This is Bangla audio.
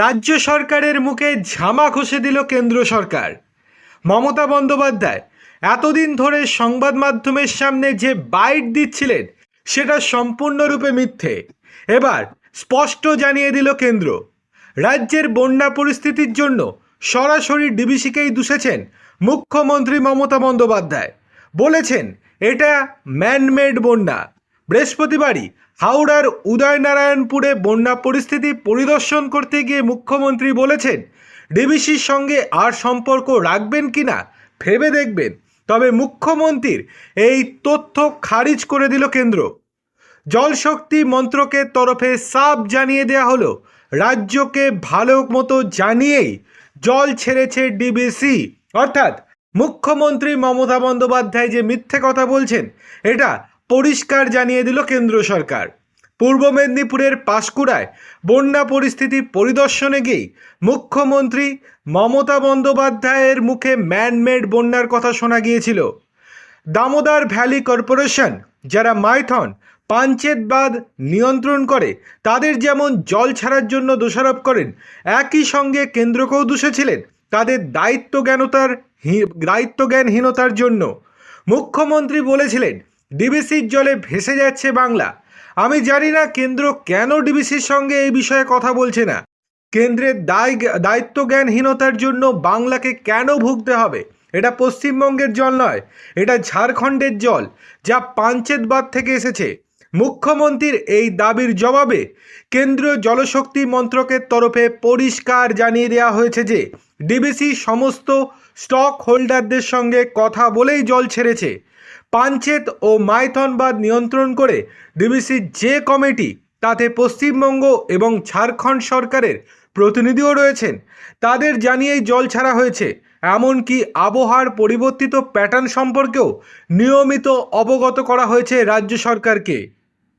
রাজ্য সরকারের মুখে ঝামা ঘষে দিল কেন্দ্র সরকার। মমতা বন্দ্যোপাধ্যায় এতদিন ধরে সংবাদ মাধ্যমের সামনে যে বাইট দিচ্ছিলেন, সেটা সম্পূর্ণরূপে মিথ্যে। এবার স্পষ্ট জানিয়ে দিল কেন্দ্র, রাজ্যের বন্যা পরিস্থিতির জন্য সরাসরি ডিবিসিকেই দুষেছেন মুখ্যমন্ত্রী মমতা বন্দ্যোপাধ্যায়। বলেছেন, এটা ম্যানমেড বন্যা। বৃহস্পতিবারই হাওড়ার উদয়নারায়ণপুরে বন্যা পরিস্থিতি পরিদর্শন করতে গিয়ে মুখ্যমন্ত্রী বলেছেন, ডিবিসির সঙ্গে আর সম্পর্ক রাখবেন কিনা ভেবে দেখবেন, তবে মুখ্যমন্ত্রীর এই তথ্য খারিজ করে দিল কেন্দ্র। জলশক্তি মন্ত্রকের তরফে সাপ জানিয়ে দেওয়া হলো, রাজ্যকে ভালো মতো জানিয়েই জল ছেড়েছে ডিবিসি। অর্থাৎ মুখ্যমন্ত্রী মমতা বন্দ্যোপাধ্যায় যে মিথ্যে কথা বলছেন, এটা পরিষ্কার জানিয়ে দিল কেন্দ্র সরকার। পূর্ব মেদিনীপুরের পাঁশকুড়ায় বন্যা পরিস্থিতি পরিদর্শনে গিয়েই মুখ্যমন্ত্রী মমতা বন্দ্যোপাধ্যায়ের মুখে ম্যানমেড বন্যার কথা শোনা গিয়েছিল। দামোদর ভ্যালি কর্পোরেশন যারা মাইথন পাঞ্চেত বাঁধ নিয়ন্ত্রণ করে, তাদের যেমন জল ছাড়ার জন্য দোষারোপ করেন, একই সঙ্গে কেন্দ্রকেও দোষেছিলেন তাদের দায়িত্ব জ্ঞানতার দায়িত্ব জ্ঞানহীনতার জন্য মুখ্যমন্ত্রী বলেছিলেন ডিবিসির জলে ভেসে যাচ্ছে বাংলা। আমি জানি না কেন্দ্র কেন ডিবিসির সঙ্গে এই বিষয়ে কথা বলছে না। কেন্দ্রের দায় দায়িত্ব জ্ঞানহীনতার জন্য বাংলাকে কেন ভুগতে হবে? এটা পশ্চিমবঙ্গের জল নয়, এটা ঝাড়খণ্ডের জল, যা পাঞ্চেত বাঁধ থেকে এসেছে। মুখ্যমন্ত্রীর এই দাবির জবাবে কেন্দ্রীয় জলশক্তি মন্ত্রকের তরফে পরিষ্কার জানিয়ে দেওয়া হয়েছে যে, ডিবিসি সমস্ত স্টক হোল্ডারদের সঙ্গে কথা বলেই জল ছেড়েছে। পাঞ্চেত ও মাইথনবাদ নিয়ন্ত্রণ করে ডিবিসির যে কমিটি, তাতে পশ্চিমবঙ্গ এবং ঝাড়খণ্ড সরকারের প্রতিনিধিও রয়েছেন। তাদের জানিয়েই জল ছাড়া হয়েছে, এমনকি আবহাওয়ার পরিবর্তিত প্যাটার্ন সম্পর্কেও নিয়মিত অবগত করা হয়েছে রাজ্য সরকারকে।